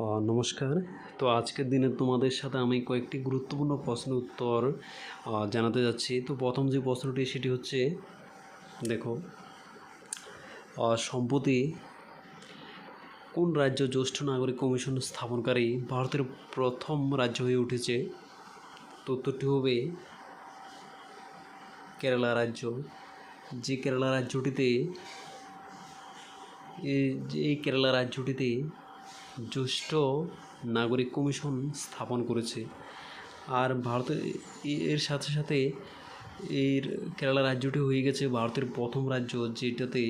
নমস্কার। তো আজকের দিনে তোমাদের সাথে আমি কয়েকটি গুরুত্বপূর্ণ প্রশ্নের উত্তর জানাতে যাচ্ছি। তো প্রথম যে প্রশ্নটি, সেটি হচ্ছে, দেখো সম্প্রতি কোন রাজ্য জ্যেষ্ঠ নাগরিক কমিশন স্থাপনকারী ভারতের প্রথম রাজ্য হয়ে উঠেছে? তো উত্তরটি হবে কেরালা রাজ্য। যে কেরালা রাজ্যটিতে এই কেরালা রাজ্যটিতে জ্যেষ্ঠ নাগরিক কমিশন স্থাপন করেছে। আর ভারতের এর সাথে সাথে এর কেরালা রাজ্যটি হয়ে গেছে ভারতের প্রথম রাজ্য, যেটাতে,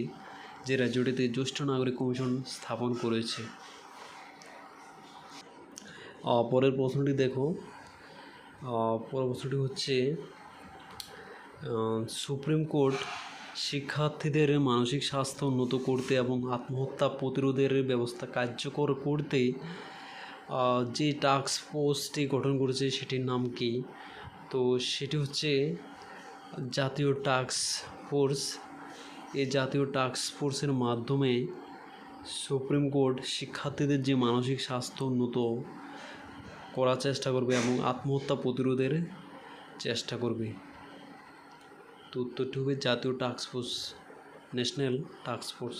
যে রাজ্যটিতে জ্যেষ্ঠ নাগরিক কমিশন স্থাপন করেছে। পরের প্রশ্নটি দেখো। পরের প্রশ্নটি হচ্ছে সুপ্রিম কোর্ট শিক্ষার্থীদের মানসিক স্বাস্থ্য উন্নত করতে এবং আত্মহত্যা প্রতিরোধের ব্যবস্থা কার্যকর করতে যে টাস্ক ফোর্সটি গঠন করেছে সেটির নাম কি? তো সেটি হচ্ছে জাতীয় টাস্ক ফোর্স এই জাতীয় টাস্ক ফোর্সের মাধ্যমে সুপ্রিম কোর্ট শিক্ষার্থীদের যে মানসিক স্বাস্থ্য উন্নত করার চেষ্টা করবে এবং আত্মহত্যা প্রতিরোধের চেষ্টা করবে। তো উত্তরটি হবে জাতীয় ফোর্স ন্যাশনাল ফোর্স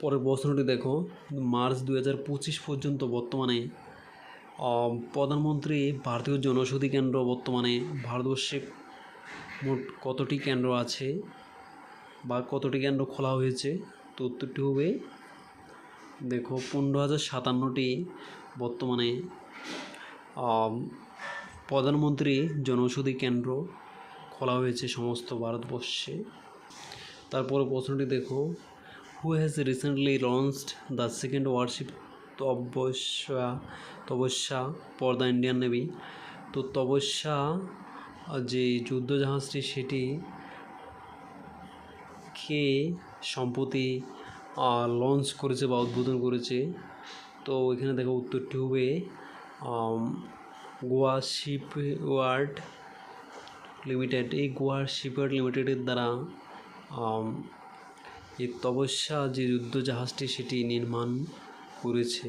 পরের প্রশ্নটি দেখো, মার্চ দু হাজার পঁচিশ পর্যন্ত বর্তমানে প্রধানমন্ত্রী ভারতীয় জনৌষধি কেন্দ্র বর্তমানে, ভারতবর্ষে মোট কতটি কেন্দ্র আছে বা কতটি কেন্দ্র খোলা হয়েছে? তো উত্তরটি হবে, দেখো, পনেরো হাজার সাতান্নটি বর্তমানে প্রধানমন্ত্রী জনৌষধি কেন্দ্র খোলা হয়েছে সমস্ত ভারতবর্ষে। তারপরে প্রশ্নটি দেখো who has recently launched the second warship Tapasya Tapasya for the Indian navy তো তপস্যা, যে যুদ্ধ জাহাজটি সেটি কে সম্প্রতি লঞ্চ করেছে বা উদ্বোধন করেছে? তো এখানে দেখো উত্তরটি হবে গোয়া শিপ ওয়ার্ড লিমিটেড। এই গোয়া শিপওয়ার্ড লিমিটেডের দ্বারা এই তপস্যা যে যুদ্ধ জাহাজটি সেটি নির্মাণ করেছে।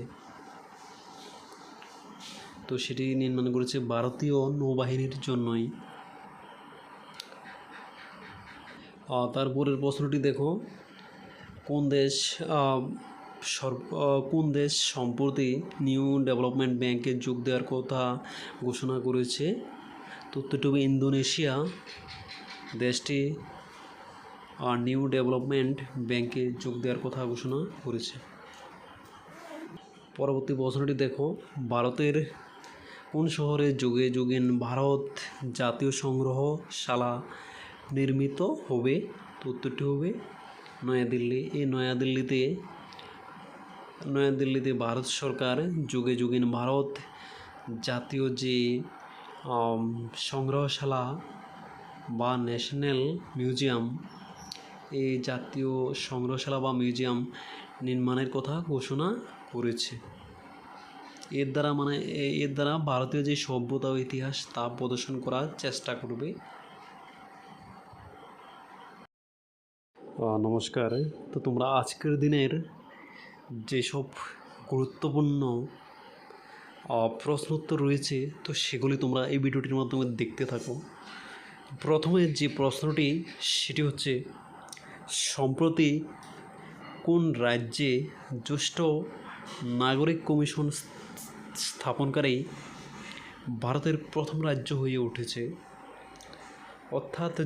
তো সেটি নির্মাণ করেছে ভারতীয় নৌবাহিনীর জন্যই। তারপরের প্রশ্নটি দেখো। কোন দেশ সর্ব কোন দেশ সম্প্রতি নিউ ডেভেলপমেন্ট ব্যাংকে যোগ দেওয়ার কথা ঘোষণা করেছে? তো উত্তরটি হবে ইন্দোনেশিয়া। দেশটি আর নিউ ডেভেলপমেন্ট ব্যাংকে যোগ দেওয়ার কথা ঘোষণা করেছে। পরবর্তী প্রশ্নটি দেখো। ভারতের কোন শহরে যুগে যুগেন ভারত জাতীয় সংগ্রহশালা নির্মিত হবে? তো উত্তরটি হবে নয়াদিল্লি। এই নয়াদিল্লিতে নয়াদিল্লিতে ভারত সরকার যুগে যুগেন ভারত জাতীয় যে সংগ্রহশালা বা ন্যাশনাল মিউজিয়াম, এই জাতীয় সংগ্রহশালা বা মিউজিয়াম নির্মাণের কথা ঘোষণা করেছে। এর দ্বারা মানে এর দ্বারা ভারতীয় যে সভ্যতা ও ইতিহাস তা প্রদর্শন করার চেষ্টা করবে। নমস্কার। তো তোমরা আজকের দিনের যেসব গুরুত্বপূর্ণ আহ, প্রশ্ন উত্তর রয়েছে তো সেগুলি তোমরা এই ভিডিওটির মাধ্যমে দেখতে থাকো। প্রথমে যে প্রশ্নটি সেটি হচ্ছে সম্প্রতি কোন রাজ্যে জ্যেষ্ঠ নাগরিক কমিশন স্থাপনকারী ভারতের প্রথম রাজ্য হয়ে উঠেছে? অর্থাৎ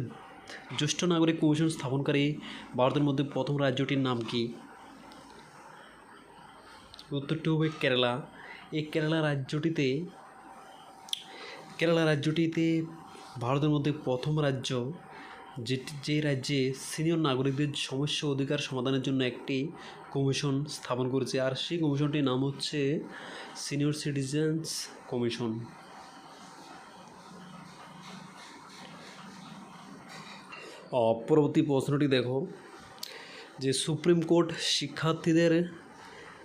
জ্যেষ্ঠ নাগরিক কমিশন স্থাপনকারী ভারতের মধ্যে প্রথম রাজ্যটির নাম কি? উত্তরটি হবে কেরালা এই কেরালা রাজ্যটিতে কেরালা রাজ্যটিতে ভারতের মধ্যে প্রথম রাজ্য যে যে রাজ্যে সিনিয়র নাগরিকদের সমস্যা অধিকার সমাধানের জন্য একটি কমিশন স্থাপন করেছে আর সেই কমিশনটির নাম হচ্ছে সিনিয়র সিটিজেন্স কমিশন পরবর্তী প্রশ্নটি দেখো যে সুপ্রিম কোর্ট শিক্ষার্থীদের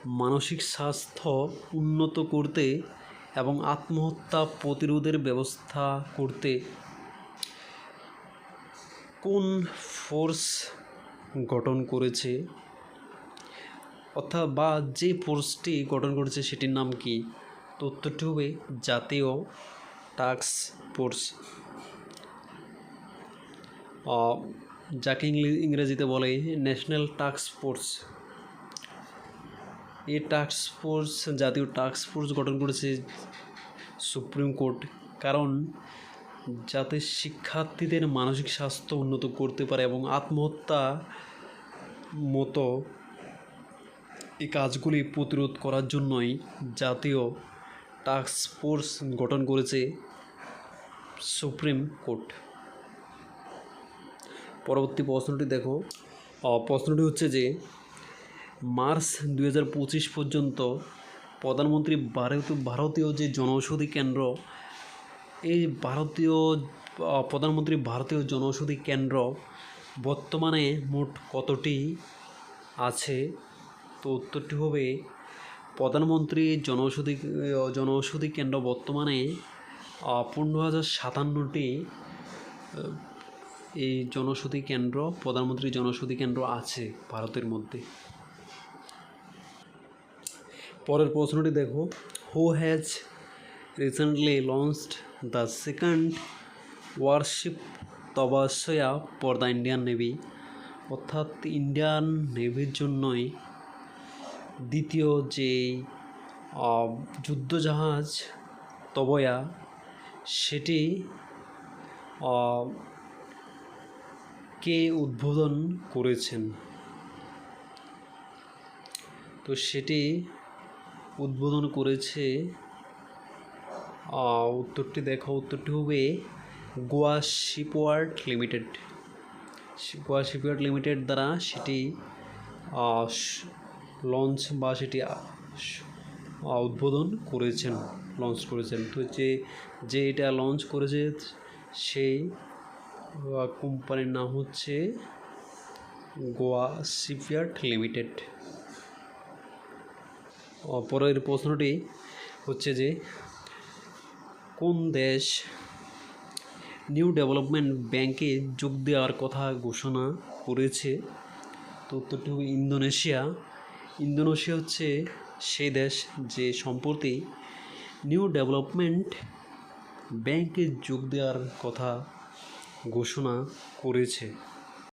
মানসিক স্বাস্থ্য উন্নত করতে এবং আত্মহত্যা প্রতিরোধের ব্যবস্থা করতে কোন ফোর্স গঠন করেছে? অর্থাৎ বা যে ফোর্সটি গঠন করেছে সেটির নাম কি? তথ্যটি হবে জাতীয় টাস্ক ফোর্স যাকে ইংরেজিতে বলে ন্যাশনাল টাস্ক ফোর্স এই টাস্ক ফোর্স জাতীয় টাস্ক ফোর্স গঠন করেছে সুপ্রিম কোর্ট কারণ যাতে শিক্ষার্থীদের মানসিক স্বাস্থ্য উন্নত করতে পারে এবং আত্মহত্যা মতো এই কাজগুলি প্রতিরোধ করার জন্যই জাতীয় টাস্ক ফোর্স গঠন করেছে সুপ্রিম কোর্ট পরবর্তী প্রশ্নটি দেখো। প্রশ্নটি হচ্ছে যে মার্চ দুই হাজার পঁচিশ পর্যন্ত প্রধানমন্ত্রী ভারতীয় ভারতীয় যে জনৌষধি কেন্দ্র, এই ভারতীয় প্রধানমন্ত্রী ভারতীয় জনৌষধি কেন্দ্র বর্তমানে মোট কতটি আছে? তো উত্তরটি হবে, প্রধানমন্ত্রী জনৌষধি জনৌষধি কেন্দ্র বর্তমানে পনেরো হাজার সাতান্নটি এই জনৌষধি কেন্দ্র, প্রধানমন্ত্রী জনৌষধি কেন্দ্র আছে ভারতের মধ্যে। পরের প্রশ্নটি দেখো। Who has recently launched the second warship Tavasya for the Indian navy অর্থাৎ ইন্ডিয়ান নেভির জন্যই দ্বিতীয় যে যুদ্ধজাহাজ তবয়া সেটি কে উদ্বোধন করেছেন? তো সেটি উদ্বোধন করেছে উত্তরটি দেখো, উত্তরটি হবে Goa shipyard limited. Goa shipyard limited দ্বারা সেটি লঞ্চ বা সেটি উদ্বোধন করেছেন, লঞ্চ করেছেন। তো যে যে এটা লঞ্চ করেছে সেই কোম্পানির নাম হচ্ছে গোয়া শিপইয়ার্ড লিমিটেড। পরের প্রশ্নটি হচ্ছে যে, কোন দেশ নিউ ডেভেলপমেন্ট ব্যাংকে যোগ দেওয়ার কথা ঘোষণা করেছে? তো উত্তরটি ইন্দোনেশিয়া। ইন্দোনেশিয়া হচ্ছে সেই দেশ যে সম্প্রতি নিউ ডেভেলপমেন্ট ব্যাংকে যোগ দেওয়ার কথা ঘোষণা করেছে।